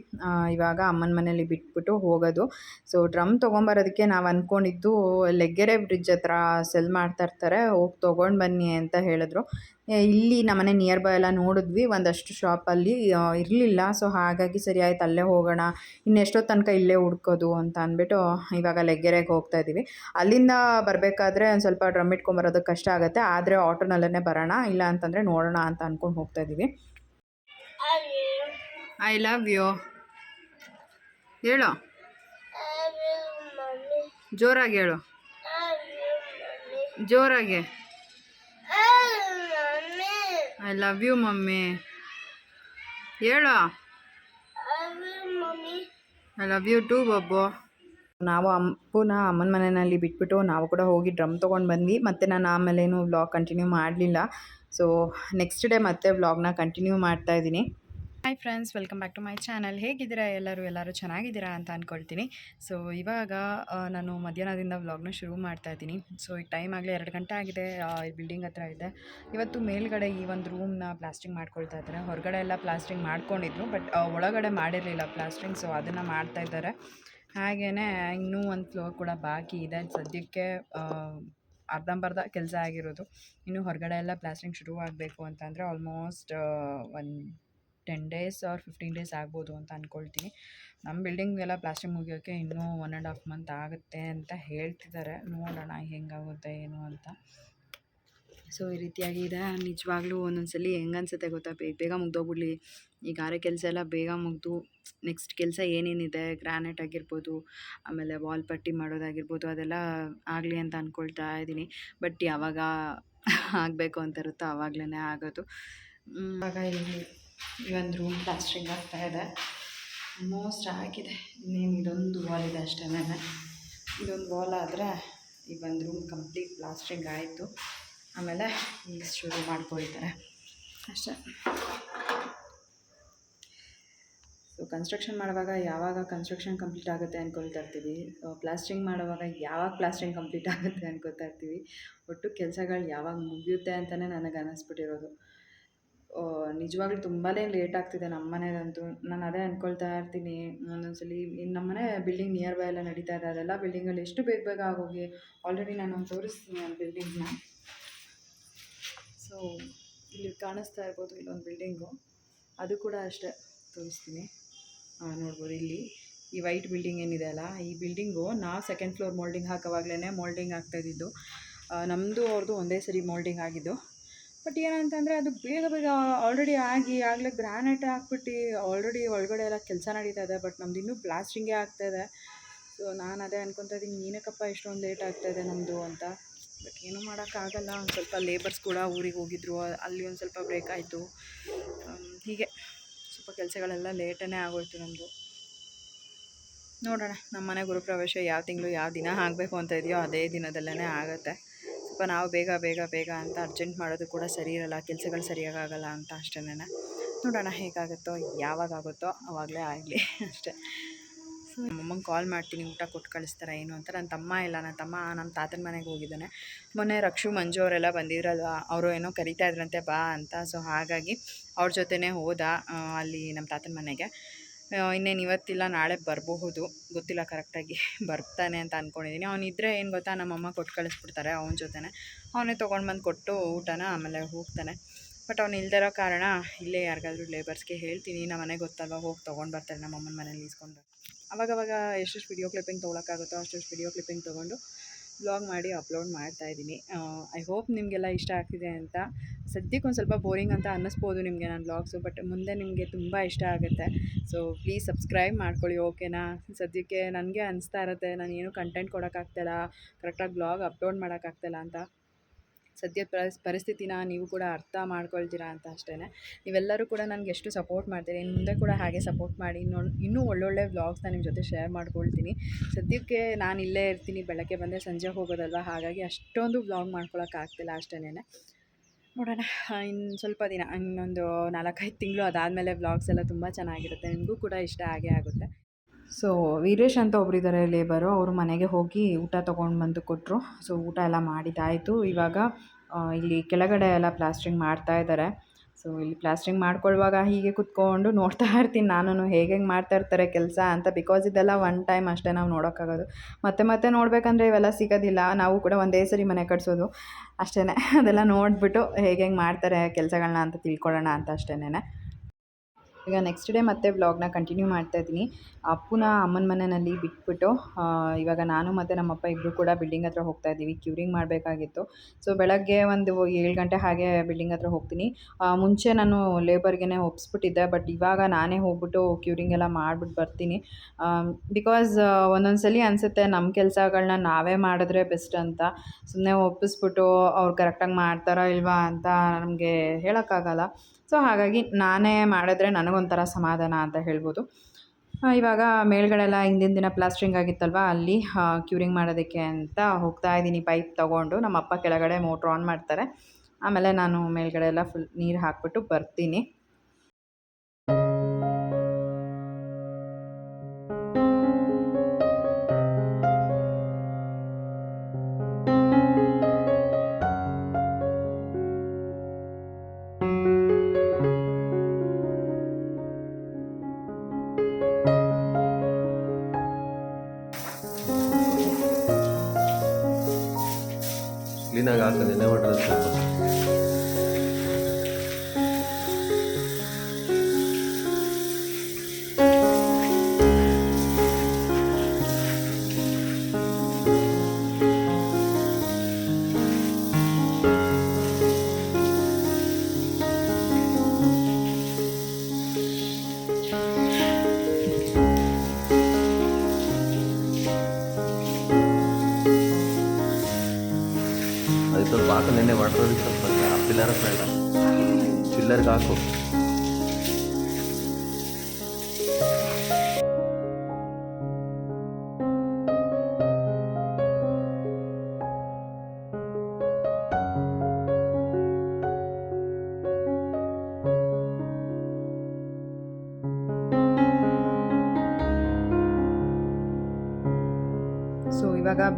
ಇವಾಗ ಅಮ್ಮನ ಮನೇಲಿ ಬಿಟ್ಬಿಟ್ಟು ಹೋಗೋದು. ಸೊ ಡ್ರಮ್ ತೊಗೊಂಬರೋದಕ್ಕೆ ನಾವು ಅಂದ್ಕೊಂಡಿದ್ದು ಲೆಗ್ಗೆರೆ ಬ್ರಿಡ್ಜ್ ಹತ್ರ ಸೆಲ್ ಮಾಡ್ತಾ ಇರ್ತಾರೆ. ಹೋಗಿ ತೊಗೊಂಡು ಬನ್ನಿ ಅಂತ ಹೇಳಿದ್ರು. ಇಲ್ಲಿ ನಮ್ಮನೆ ನಿಯರ್ ಬೈ ಎಲ್ಲ ನೋಡಿದ್ವಿ ಒಂದಷ್ಟು ಶಾಪಲ್ಲಿ ಇರಲಿಲ್ಲ. ಸೊ ಹಾಗಾಗಿ ಸರಿ ಆಯ್ತು ಅಲ್ಲೇ ಹೋಗೋಣ. ಇನ್ನೆಷ್ಟೋ ತನಕ ಇಲ್ಲೇ ಹುಡ್ಕೋದು ಅಂತ ಅಂದ್ಬಿಟ್ಟು ಇವಾಗ ಲೆಗ್ಗೆರೆಗೆ ಹೋಗ್ತಾ ಇದ್ದೀವಿ ಅಲ್ಲಿಂದ ಬರಬೇಕಾದ್ರೆ ಒಂದು ಸ್ವಲ್ಪ ಡ್ರಮ್ ಇಟ್ಕೊಂಬರೋದಕ್ಕೆ ಕಷ್ಟ ಆಗುತ್ತೆ. ಆದರೆ ಆಟೋನಲ್ಲೇ ಬರೋಣ ಇಲ್ಲ ಅಂತಂದರೆ ನೋಡೋಣ ಅಂತ ಅಂದ್ಕೊಂಡು ಹೋಗ್ತಾ ಇದ್ದೀವಿ ಐ ಲವ್ ಯು ಹೇಳು. ಜೋರಾಗಿ ಹೇಳು. ಜೋರಾಗಿ. I love you mummy. ಹೇಳು. I love you too Babbu. ನಾವು ಅಪ್ಪನ ಅಮ್ಮನ ಮನೆಯಲ್ಲಿ ಬಿಟ್ಬಿಟ್ಟು ನಾವು ಕೂಡ ಹೋಗಿ ಡ್ರಮ್ ತೊಗೊಂಡು ಬಂದ್ವಿ. ಮತ್ತು ನಾನು ಆಮೇಲೇನು ವ್ಲಾಗ್ ಕಂಟಿನ್ಯೂ ಮಾಡಲಿಲ್ಲ. ಸೊ ನೆಕ್ಸ್ಟ್ ಡೇ ಮತ್ತೆ ವ್ಲಾಗ್ನ ಕಂಟಿನ್ಯೂ ಮಾಡ್ತಾ ಇದ್ದೀನಿ. Hi friends welcome back to my channel ಹೇಗಿದ್ದೀರಾ? ಎಲ್ಲರೂ ಎಲ್ಲರೂ ಚೆನ್ನಾಗಿದ್ದೀರಾ ಅಂತ ಅಂದ್ಕೊಳ್ತೀನಿ ಸೊ ಇವಾಗ ನಾನು ಮಧ್ಯಾಹ್ನದಿಂದ ವ್ಲಾಗ್ನ ಶುರು ಮಾಡ್ತಾ ಇದ್ದೀನಿ. ಸೊ ಈಗ ಟೈಮ್ ಆಗಲೇ ಎರಡು ಗಂಟೆ ಆಗಿದೆ. ಈ ಬಿಲ್ಡಿಂಗ್ ಹತ್ರ ಇದೆ. ಇವತ್ತು ಮೇಲ್ಗಡೆ ಈ ಒಂದು ರೂಮ್ನ ಪ್ಲಾಸ್ಟಿಂಗ್ ಮಾಡ್ಕೊಳ್ತಾ ಇದ್ದಾರೆ. ಹೊರಗಡೆ ಎಲ್ಲ ಪ್ಲಾಸ್ಟಿಂಗ್ ಮಾಡ್ಕೊಂಡಿದ್ರು ಬಟ್ ಒಳಗಡೆ ಮಾಡಿರಲಿಲ್ಲ ಪ್ಲಾಸ್ಟಿಂಗ್ ಸೊ ಅದನ್ನು ಮಾಡ್ತಾ ಇದ್ದಾರೆ. ಹಾಗೆಯೇ ಇನ್ನೂ ಒಂದು ಫ್ಲೋರ್ ಕೂಡ ಬಾಕಿ ಇದೆ. ಸದ್ಯಕ್ಕೆ ಅರ್ಧಂಬರ್ಧ ಕೆಲಸ ಆಗಿರೋದು. ಇನ್ನು ಹೊರಗಡೆ ಎಲ್ಲ ಪ್ಲಾಸ್ಟಿಂಗ್ ಶುರು ಆಗಬೇಕು ಅಂತಂದರೆ ಆಲ್ಮೋಸ್ಟ್ ಒಂದು ten days or fifteen days ಆಗ್ಬೋದು ಅಂತ ಅಂದ್ಕೊಳ್ತೀನಿ ನಮ್ಮ ಬಿಲ್ಡಿಂಗ್ ಎಲ್ಲ ಪ್ಲಾಸ್ಟಿಂಗ್ ಮುಗಿಯೋಕ್ಕೆ ಇನ್ನೂ ಒನ್ ಆ್ಯಂಡ್ ಹಾಫ್ ಮಂತ್ ಆಗುತ್ತೆ ಅಂತ ಹೇಳ್ತಿದ್ದಾರೆ ನೋಡೋಣ ಹೆಂಗಾಗುತ್ತೆ, ಏನು ಅಂತ. ಸೊ ಈ ರೀತಿಯಾಗಿ ಇದೆ. ನಿಜವಾಗ್ಲೂ ಒಂದೊಂದ್ಸಲ ಹೆಂಗನ್ಸುತ್ತೆ ಗೊತ್ತಾ? ಬೇಗ ಬೇಗ ಮುಗ್ದೋಗ್ಬಿಡ್ಲಿ. ಈ ಗಾರೆ ಕೆಲಸ ಎಲ್ಲ ಬೇಗ ಮುಗಿದು ನೆಕ್ಸ್ಟ್ ಕೆಲಸ ಏನೇನಿದೆ? ಗ್ರಾನೈಟ್ ಆಗಿರ್ಬೋದು, ಆಮೇಲೆ ವಾಲ್ ಪಟ್ಟಿ ಮಾಡೋದಾಗಿರ್ಬೋದು, ಅದೆಲ್ಲ ಆಗಲಿ ಅಂತ ಅಂದ್ಕೊಳ್ತಾ ಇದ್ದೀನಿ. ಬಟ್ ಯಾವಾಗ ಆಗಬೇಕು ಅಂತ ಇರುತ್ತೋ ಆವಾಗಲೇ ಆಗೋದು. ಆಗ ಇಲ್ಲಿ ಈ ಒಂದು ರೂಮ್ ಪ್ಲಾಸ್ಟ್ರಿಂಗ್ ಆಗ್ತಾ ಇದೆ. ಆಲ್ಮೋಸ್ಟ್ ಆಗಿದೆ. ಇನ್ನೇನು ಇದೊಂದು ವಾಲ್ ಇದೆ ಅಷ್ಟೇ ಇದೊಂದು ವಾಲ್ ಆದರೆ ಈ ಒಂದು ರೂಮ್ ಕಂಪ್ಲೀಟ್ ಪ್ಲಾಸ್ಟ್ರಿಂಗ್ ಆಯಿತು. ಆಮೇಲೆ ಈಗ ಶುರು ಮಾಡ್ಕೊಳ್ತಾರೆ ಅಷ್ಟೇ. ಸೊ ಕನ್ಸ್ಟ್ರಕ್ಷನ್ ಮಾಡುವಾಗ ಯಾವಾಗ ಕನ್ಸ್ಟ್ರಕ್ಷನ್ ಕಂಪ್ಲೀಟ್ ಆಗುತ್ತೆ ಅಂದ್ಕೊಳ್ತಾ ಇರ್ತೀವಿ. ಪ್ಲಾಸ್ಟ್ರಿಂಗ್ ಮಾಡುವಾಗ ಯಾವಾಗ ಪ್ಲಾಸ್ಟ್ರಿಂಗ್ ಕಂಪ್ಲೀಟ್ ಆಗುತ್ತೆ ಅಂದ್ಕೊಳ್ತಾ ಇರ್ತೀವಿ. ಒಟ್ಟು ಕೆಲಸಗಳು ಯಾವಾಗ ಮುಗಿಯುತ್ತೆ ಅಂತಲೇ ನನಗೆ ಅನ್ನಿಸ್ಬಿಟ್ಟಿರೋದು ನಿಜವಾಗ್ಲೂ ತುಂಬಾ ಲೇಟ್ ಆಗ್ತಿದೆ ನಮ್ಮ ಮನೇದಂತೂ ನಾನು ಅದೇ ಅಂದ್ಕೊಳ್ತಾ ಇರ್ತೀನಿ. ಒಂದೊಂದ್ಸಲಿ ಇನ್ನು ನಮ್ಮ ಮನೆ ಬಿಲ್ಡಿಂಗ್ ನಿಯರ್ ಬೈ ಎಲ್ಲ ನಡೀತಾ ಇದೆ. ಅದೆಲ್ಲ ಬಿಲ್ಡಿಂಗಲ್ಲಿ ಎಷ್ಟು ಬೇಗ ಬೇಗ ಆಗೋಗಿ ಆಲ್ರೆಡಿ ನಾನು ತೋರಿಸ್ತೀನಿ ಆ ಬಿಲ್ಡಿಂಗ್ನ ಸೊ ಇಲ್ಲಿ ಕಾಣಿಸ್ತಾ ಇರ್ಬೋದು ಇಲ್ಲೊಂದು ಬಿಲ್ಡಿಂಗು ಅದು ಕೂಡ ಅಷ್ಟೇ ತೋರಿಸ್ತೀನಿ. ನೋಡ್ಬೋದು ಇಲ್ಲಿ. ಈ ವೈಟ್ ಬಿಲ್ಡಿಂಗ್ ಏನಿದೆ ಅಲ್ಲ, ಈ ಬಿಲ್ಡಿಂಗು ನಾವು ಸೆಕೆಂಡ್ ಫ್ಲೋರ್ ಮೋಲ್ಡಿಂಗ್ ಹಾಕೋವಾಗ್ಲೇ ಮೋಲ್ಡಿಂಗ್ ಆಗ್ತಾಯಿದ್ದು ನಮ್ಮದು ಅವ್ರದ್ದು ಒಂದೇ ಸರಿ ಮೋಲ್ಡಿಂಗ್ ಆಗಿದ್ದು. ಬಟ್ ಏನಂತಂದರೆ ಅದು ಬೇಗ ಬೇಗ ಆಲ್ರೆಡಿ ಆಗಿ, ಆಗಲೇ ಗ್ರಾನೈಟ್ ಹಾಕ್ಬಿಟ್ಟು ಆಲ್ರೆಡಿ ಒಳಗಡೆ ಎಲ್ಲ ಕೆಲಸ ನಡೀತಾ ಇದೆ ಬಟ್ ನಮ್ದು ಇನ್ನೂ ಆಗ್ತಾ ಇದೆ. ಸೊ ನಾನು ಅದೇ ಅನ್ಕೊತಾ ಇದ್ದೀನಿ ಏನಕ್ಕಪ್ಪ ಇಷ್ಟೊಂದು ಲೇಟ್ ಆಗ್ತಾಯಿದೆ ನಮ್ಮದು ಅಂತ. ಬಟ್ ಏನೂ ಮಾಡೋಕ್ಕಾಗಲ್ಲ ಒಂದು ಸ್ವಲ್ಪ ಲೇಬರ್ಸ್ ಕೂಡ ಊರಿಗೆ ಹೋಗಿದ್ರು, ಅಲ್ಲಿ ಒಂದು ಸ್ವಲ್ಪ ಬ್ರೇಕ್ ಆಯಿತು. ಹೀಗೆ. ಸ್ವಲ್ಪ ಕೆಲಸಗಳೆಲ್ಲ ಲೇಟೇ ಆಗೋಯ್ತು ನಮ್ಮದು ನೋಡೋಣ ನಮ್ಮ ಮನೆ ಗುರುಪ್ರವೇಶ ಯಾವ ತಿಂಗಳು, ಯಾವ ದಿನ ಆಗಬೇಕು ಅಂತ ಇದೆಯೋ ಅದೇ ದಿನದಲ್ಲೇ ಆಗುತ್ತೆ. ಸ್ವಲ್ಪ ನಾವು ಬೇಗ ಬೇಗ ಬೇಗ ಅಂತ ಅರ್ಜೆಂಟ್ ಮಾಡೋದು ಕೂಡ ಸರಿ ಇರಲ್ಲ, ಕೆಲಸಗಳು ಸರಿಯಾಗಿ ಆಗಲ್ಲ ಅಂತ ಅಷ್ಟೇ ನೋಡೋಣ ಹೇಗಾಗುತ್ತೋ ಯಾವಾಗ ಆಗುತ್ತೋ ಆವಾಗಲೇ ಆಗಲಿ ಅಷ್ಟೇ. ಸೊ ನಮ್ಮಮ್ಮಂಗೆ ಕಾಲ್ ಮಾಡ್ತೀನಿ, ಊಟ ಕೊಟ್ಟು ಕಳಿಸ್ತಾರೆ ಏನು ಅಂತ. ನನ್ನ ತಮ್ಮ ಇಲ್ಲ ನನ್ನ ತಮ್ಮ ನಮ್ಮ ತಾತನ ಮನೆಗೆ ಹೋಗಿದ್ದಾನೆ. ಮೊನ್ನೆ ರಕ್ಷು ಮಂಜು ಅವರೆಲ್ಲ ಬಂದಿದ್ರಲ್ವ, ಅವರು ಏನೋ ಕರಿತಾ ಇದ್ರಂತೆ ಬಾ ಅಂತ. ಸೊ ಹಾಗಾಗಿ ಅವ್ರ ಜೊತೆನೇ ಹೋದ ಅಲ್ಲಿ ನಮ್ಮ ತಾತನ ಮನೆಗೆ. ಇನ್ನೇನು ಇವತ್ತಿಲ್ಲ, ನಾಳೆ ಬರಬಹುದು. ಗೊತ್ತಿಲ್ಲ, ಕರೆಕ್ಟಾಗಿ ಬರ್ತಾನೆ ಅಂತ ಅಂದ್ಕೊಂಡಿದ್ದೀನಿ ಅವನಿದ್ರೆ ಏನು ಗೊತ್ತಾ, ನಮ್ಮಮ್ಮ ಕೊಟ್ಟು ಕಳಿಸ್ಬಿಡ್ತಾರೆ ಅವನ ಜೊತೆನೇ. ಅವನೇ ತೊಗೊಂಡು ಬಂದು ಕೊಟ್ಟು ಊಟನ ಆಮೇಲೆ ಹೋಗ್ತಾನೆ. ಬಟ್ ಅವ್ನು ಇಲ್ದಿರೋ ಕಾರಣ ಇಲ್ಲೇ ಯಾರಿಗಾದ್ರೂ ಲೇಬರ್ಸ್ಗೆ ಹೇಳ್ತೀನಿ. ನಮ್ಮ ಮನೆಗೆ ಗೊತ್ತಲ್ವ, ಹೋಗಿ ತೊಗೊಂಡು ಬರ್ತಾರೆ ನಮ್ಮ ಅಮ್ಮನ ಮನೇಲಿ ಇಸ್ಕೊಂಡು. ಅವಾಗವಾಗ ಎಷ್ಟೆಷ್ಟು ವಿಡಿಯೋ ಕ್ಲಿಪ್ಪಿಂಗ್ ತೊಗೊಳಕ್ಕಾಗುತ್ತೋ ಅಷ್ಟೆಷ್ಟು ವಿಡಿಯೋ ಕ್ಲಿಪ್ಪಿಂಗ್ ತೊಗೊಂಡು ಬ್ಲಾಗ್ ಮಾಡಿ ಅಪ್ಲೋಡ್ ಮಾಡ್ತಾ ಇದ್ದೀನಿ. ಐ ಹೋಪ್ ನಿಮಗೆಲ್ಲ ಇಷ್ಟ ಆಗ್ತಿದೆ ಅಂತ. ಸದ್ಯಕ್ಕೆ ಒಂದು ಸ್ವಲ್ಪ ಬೋರಿಂಗ್ ಅಂತ ಅನ್ನಿಸ್ಬೋದು ನಿಮಗೆ ನನ್ನ ವ್ಲಾಗ್ಸು ಬಟ್ ಮುಂದೆ ನಿಮಗೆ ತುಂಬ ಇಷ್ಟ ಆಗುತ್ತೆ. ಸೊ ಪ್ಲೀಸ್ ಸಬ್ಸ್ಕ್ರೈಬ್ ಮಾಡ್ಕೊಳ್ಳಿ ಓಕೆನಾ ಸದ್ಯಕ್ಕೆ ನನಗೆ ಅನಿಸ್ತಾ ಇರುತ್ತೆ, ನಾನು ಏನು ಕಂಟೆಂಟ್ ಕೊಡೋಕ್ಕಾಗ್ತಾಯಿಲ್ಲ ಕರೆಕ್ಟಾಗಿ ಬ್ಲಾಗ್ ಅಪ್ಲೋಡ್ ಮಾಡೋಕ್ಕಾಗ್ತಾಯಿಲ್ಲ ಅಂತ. ಪರಿಸ್ ಪರಿಸ್ಥಿತಿನ ನೀವು ಕೂಡ ಅರ್ಥ ಮಾಡ್ಕೊಳ್ತೀರಾ ಅಂತ ಅಷ್ಟೇ ನೀವೆಲ್ಲರೂ ಕೂಡ ನನಗೆ ಎಷ್ಟು ಸಪೋರ್ಟ್ ಮಾಡ್ತೀರಿ, ಇನ್ನು ಮುಂದೆ ಕೂಡ ಹಾಗೆ ಸಪೋರ್ಟ್ ಮಾಡಿ ಇನ್ನೊಂದು ಇನ್ನೂ ಒಳ್ಳೊಳ್ಳೆ ವ್ಲಾಗ್ಸ್ನ ನಿಮ್ಮ ಜೊತೆ ಶೇರ್ ಮಾಡ್ಕೊಳ್ತೀನಿ. ಸದ್ಯಕ್ಕೆ ನಾನು ಇಲ್ಲೇ ಇರ್ತೀನಿ, ಬೆಳಗ್ಗೆ ಬಂದರೆ ಸಂಜೆ ಹೋಗೋದಲ್ವ? ಹಾಗಾಗಿ ಅಷ್ಟೊಂದು ವ್ಲಾಗ್ ಮಾಡ್ಕೊಳಕ್ಕಾಗ್ತಿಲ್ಲ ಅಷ್ಟೇ ನೋಡೋಣ ಇನ್ನು ಸ್ವಲ್ಪ ದಿನ, ಇನ್ನೊಂದು ನಾಲ್ಕೈದು ತಿಂಗಳು ಅದಾದಮೇಲೆ ವ್ಲಾಗ್ಸ್ ಎಲ್ಲ ತುಂಬ ಚೆನ್ನಾಗಿರುತ್ತೆ. ನಿಮಗೂ ಕೂಡ ಇಷ್ಟ ಆಗೇ ಆಗುತ್ತೆ. ಸೊ ವೀರೇಶ್ ಅಂತ ಒಬ್ಬರಿದ್ದಾರೆ ಲೇಬರು ಅವರು ಮನೆಗೆ ಹೋಗಿ ಊಟ ತೊಗೊಂಡು ಬಂದು ಕೊಟ್ಟರು ಸೊ ಊಟ ಎಲ್ಲ ಮಾಡಿದ್ದಾಯಿತು. ಇವಾಗ ಇಲ್ಲಿ ಕೆಳಗಡೆ ಎಲ್ಲ ಪ್ಲಾಸ್ಟ್ರಿಂಗ್ ಮಾಡ್ತಾ ಇದ್ದಾರೆ ಸೊ ಇಲ್ಲಿ ಪ್ಲಾಸ್ಟ್ರಿಂಗ್ ಮಾಡ್ಕೊಳ್ಳುವಾಗ ಹೀಗೆ ಕುತ್ಕೊಂಡು ನೋಡ್ತಾ ಇರ್ತೀನಿ. ನಾನು ಹೇಗೆ ಹೆಂಗೆ ಮಾಡ್ತಾ ಇರ್ತಾರೆ ಕೆಲಸ ಅಂತ. ಬಿಕಾಸ್ ಇದೆಲ್ಲ ಒನ್ ಟೈಮ್ ಅಷ್ಟೇ ನಾವು ನೋಡೋಕ್ಕಾಗೋದು. ಮತ್ತೆ ಮತ್ತೆ ನೋಡಬೇಕಂದ್ರೆ ಇವೆಲ್ಲ ಸಿಗೋದಿಲ್ಲ. ನಾವು ಕೂಡ ಒಂದೇ ಸರಿ ಮನೆ ಕಟ್ಸೋದು ಅಷ್ಟೇ ಅದೆಲ್ಲ ನೋಡಿಬಿಟ್ಟು ಹೇಗೆ ಹೆಂಗೆ ಮಾಡ್ತಾರೆ ಕೆಲಸಗಳನ್ನ ಅಂತ ತಿಳ್ಕೊಳ್ಳೋಣ ಅಂತ ಅಷ್ಟೇನೆ ಈಗ ನೆಕ್ಸ್ಟ್ ಡೇ ಮತ್ತೆ ವ್ಲಾಗ್ನ ಕಂಟಿನ್ಯೂ ಮಾಡ್ತಾ ಇದ್ದೀನಿ. ಅಪ್ಪನ ಅಮ್ಮನ ಮನೆಯಲ್ಲಿ ಬಿಟ್ಬಿಟ್ಟು ಇವಾಗ ನಾನು ಮತ್ತು ನಮ್ಮಪ್ಪ ಇಬ್ಬರು ಕೂಡ ಬಿಲ್ಡಿಂಗ್ ಹತ್ರ ಹೋಗ್ತಾ ಇದ್ದೀವಿ. ಕ್ಯೂರಿಂಗ್ ಮಾಡಬೇಕಾಗಿತ್ತು. ಸೊ ಬೆಳಗ್ಗೆ ಒಂದು ಏಳು ಗಂಟೆ ಹಾಗೆ ಬಿಲ್ಡಿಂಗ್ ಹತ್ರ ಹೋಗ್ತೀನಿ. ಮುಂಚೆ ನಾನು ಲೇಬರ್ಗೆ ಒಪ್ಸ್ಬಿಟ್ಟಿದ್ದೆ ಬಟ್ ಇವಾಗ ನಾನೇ ಹೋಗ್ಬಿಟ್ಟು ಕ್ಯೂರಿಂಗ್ ಎಲ್ಲ ಮಾಡಿಬಿಟ್ಟು ಬರ್ತೀನಿ. ಬಿಕಾಸ್ ಒಂದೊಂದು ಸಲ ಅನಿಸುತ್ತೆ ನಮ್ಮ ಕೆಲಸಗಳನ್ನ ನಾವೇ ಮಾಡಿದ್ರೆ ಬೆಸ್ಟ್ ಅಂತ. ಸುಮ್ಮನೆ ಒಪ್ಪಿಸ್ಬಿಟ್ಟು ಅವ್ರು ಕರೆಕ್ಟಾಗಿ ಮಾಡ್ತಾರೋ ಇಲ್ವಾ ಅಂತ ನಮಗೆ ಹೇಳೋಕ್ಕಾಗಲ್ಲ. ಸೊ ಹಾಗಾಗಿ ನಾನೇ ಮಾಡಿದ್ರೆ ನನಗೊಂಥರ ಸಮಾಧಾನ ಅಂತ ಹೇಳ್ಬೋದು. ಇವಾಗ ಮೇಲ್ಗಡೆ ಎಲ್ಲ ಹಿಂದಿನ ದಿನ ಪ್ಲಾಸ್ಟ್ರಿಂಗ್ ಆಗಿತ್ತಲ್ವ, ಅಲ್ಲಿ ಕ್ಯೂರಿಂಗ್ ಮಾಡೋದಕ್ಕೆ ಅಂತ ಹೋಗ್ತಾ ಇದ್ದೀನಿ ಪೈಪ್ ತೊಗೊಂಡು. ನಮ್ಮಪ್ಪ ಕೆಳಗಡೆ ಮೋಟ್ರ್ ಆನ್ ಮಾಡ್ತಾರೆ. ಆಮೇಲೆ ನಾನು ಮೇಲ್ಗಡೆ ಎಲ್ಲ ಫುಲ್ ನೀರು ಹಾಕ್ಬಿಟ್ಟು ಬರ್ತೀನಿ. ಕ್ಲೀನಾಗಿ ಹಾಕೋದು ನೆನೆ